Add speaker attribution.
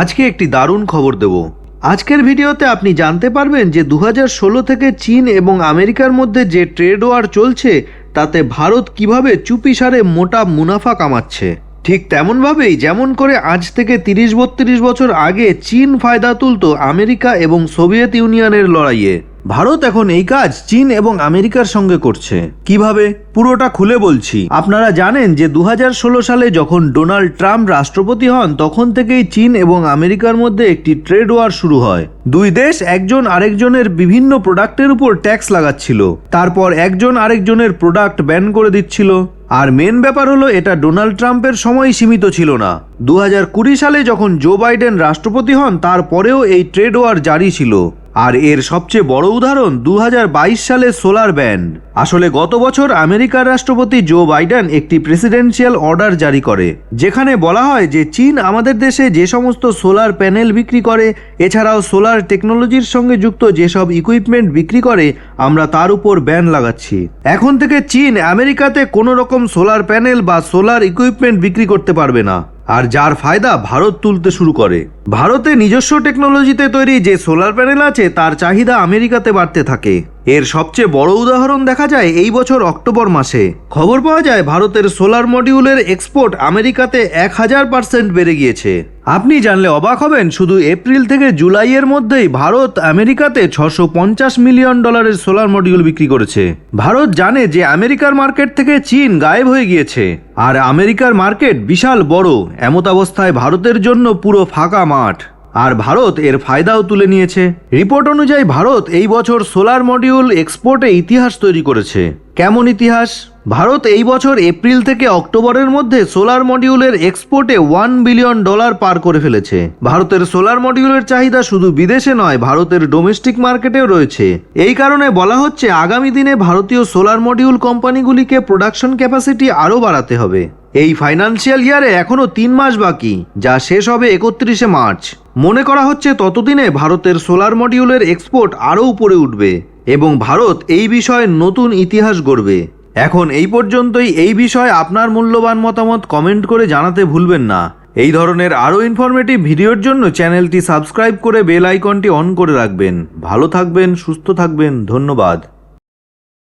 Speaker 1: আজকে একটি দারুণ খবর দেব। আজকের ভিডিওতে আপনি জানতে পারবেন যে দু হাজার ষোলো থেকে চীন এবং আমেরিকার মধ্যে যে ট্রেড ওয়ার চলছে, তাতে ভারত কীভাবে চুপিসারে মোটা মুনাফা কামাচ্ছে। ঠিক তেমনভাবেই যেমন করে আজ থেকে তিরিশ বত্রিশ বছর আগে চীন ফায়দা তুলত আমেরিকা এবং সোভিয়েত ইউনিয়নের লড়াইয়ে। ভারত এখন এই কাজ চীন এবং আমেরিকার সঙ্গে করছে। কীভাবে? পুরোটা খুলে বলছি। আপনারা জানেন যে দু হাজার ষোলো সালে যখন ডোনাল্ড ট্রাম্প রাষ্ট্রপতি হন, তখন থেকেই চীন এবং আমেরিকার মধ্যে একটি ট্রেড ওয়ার শুরু হয়। দুই দেশ একজন আরেকজনের বিভিন্ন প্রোডাক্টের উপর ট্যাক্স লাগাচ্ছিল। তারপর একজন আরেকজনের প্রোডাক্ট ব্যান করে দিচ্ছিল। আর মেন ব্যাপার হলো, এটা ডোনাল্ড ট্রাম্পের সময় সীমিত ছিল না। দু হাজার কুড়ি সালে যখন জো বাইডেন রাষ্ট্রপতি হন, তারপরেও এই ট্রেড ওয়ার জারি ছিল। আর এর সবচেয়ে বড় উদাহরণ দু হাজার বাইশ সালে সোলার ব্যান আসলে গত বছর আমেরিকার রাষ্ট্রপতি জো বাইডেন একটি প্রেসিডেন্সিয়াল অর্ডার জারি করে, যেখানে বলা হয় যে চীন আমাদের দেশে যে সমস্ত সোলার প্যানেল বিক্রি করে, এছাড়াও সোলার টেকনোলজির সঙ্গে যুক্ত যেসব ইকুইপমেন্ট বিক্রি করে, আমরা তার উপর ব্যান লাগাচ্ছি। এখন থেকে চীন আমেরিকাতে কোনো রকম সোলার প্যানেল বা সোলার ইকুইপমেন্ট বিক্রি করতে পারবে না। আর যার ফায়দা ভারত তুলতে শুরু করে। ভারতে নিজস্ব টেকনোলজিতে তৈরি যে সোলার প্যানেল আছে, তার চাহিদা আমেরিকাতে বাড়তে থাকে। এর সবচেয়ে বড় উদাহরণ দেখা যায় এই বছর অক্টোবর মাসে। খবর পাওয়া যায়, ভারতের সোলার মডিউলের এক্সপোর্ট আমেরিকাতে এক হাজার পার্সেন্ট বেড়ে গিয়েছে। আপনি জানলে অবাক হবেন, শুধু এপ্রিল থেকে জুলাইয়ের মধ্যেই ভারত আমেরিকাতে ছশো পঞ্চাশ মিলিয়ন ডলারের সোলার মডিউল বিক্রি করেছে। ভারত জানে যে আমেরিকার মার্কেট থেকে চীন গায়েব হয়ে গিয়েছে। আর আমেরিকার মার্কেট বিশাল বড়, এমত অবস্থায় ভারতের জন্য পুরো ফাঁকা মাঠ। আর ভারত এর ফায়দাও তুলে নিয়েছে। রিপোর্ট অনুযায়ী ভারত এই বছর সোলার মডিউল এক্সপোর্টে ইতিহাস তৈরি করেছে। কেমন ইতিহাস? ভারত এই বছর এপ্রিল থেকে অক্টোবরের মধ্যে সোলার মডিউলের এক্সপোর্টে ওয়ান বিলিয়ন ডলার পার করে ফেলেছে। ভারতের সোলার মডিউলের চাহিদা শুধু বিদেশে নয়, ভারতের ডোমেস্টিক মার্কেটেও রয়েছে। এই কারণে বলা হচ্ছে, আগামী দিনে ভারতীয় সোলার মডিউল কোম্পানিগুলিকে প্রোডাকশন ক্যাপাসিটি আরও বাড়াতে হবে। এই ফাইন্যান্সিয়াল ইয়ারে এখনও তিন মাস বাকি, যা শেষ হবে একত্রিশে মার্চ। মনে করা হচ্ছে, ততদিনে ভারতের সোলার মডিউলের এক্সপোর্ট আরও উপরে উঠবে এবং ভারত এই বিষয়ে নতুন ইতিহাস গড়বে। এখন এই পর্যন্তই এই বিষয়ে আপনার মূল্যবান মতামত কমেন্ট করে জানাতে ভুলবেন না। এই ধরনের আরও ইনফরমেটিভ ভিডিওর জন্য চ্যানেলটি সাবস্ক্রাইব করে বেল আইকনটি অন করে রাখবেন। ভালো থাকবেন, সুস্থ থাকবেন, ধন্যবাদ।